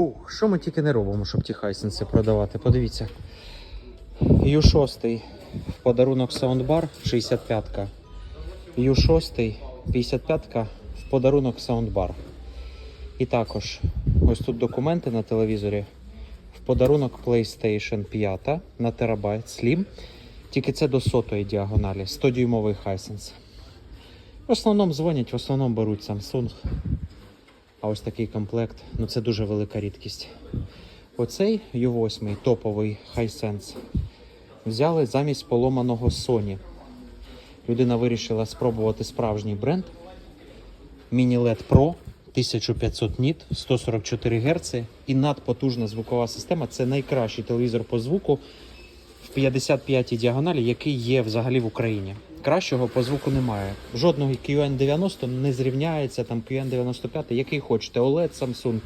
Фух, що ми тільки не робимо, щоб ті хайсенси продавати. Подивіться. Ю6 в подарунок саундбар 65-ка. Ю6 55-ка в подарунок саундбар. І також ось тут документи на телевізорі. В подарунок PlayStation 5 на терабайт Slim. Тільки це до сотої діагоналі, 100-дюймовий Hisense. В основному дзвонять, в основному беруть Samsung. А ось такий комплект, ну це дуже велика рідкість. Оцей U8 топовий Hisense взяли замість поломаного Sony. Людина вирішила спробувати справжній бренд. Mini LED Pro 1500 ніт, 144 Гц і надпотужна звукова система. Це найкращий телевізор по звуку в 55 діагоналі, який є взагалі в Україні. Кращого по звуку немає. Жодного QN90 не зрівняється, там QN95, який хочете, OLED, Samsung,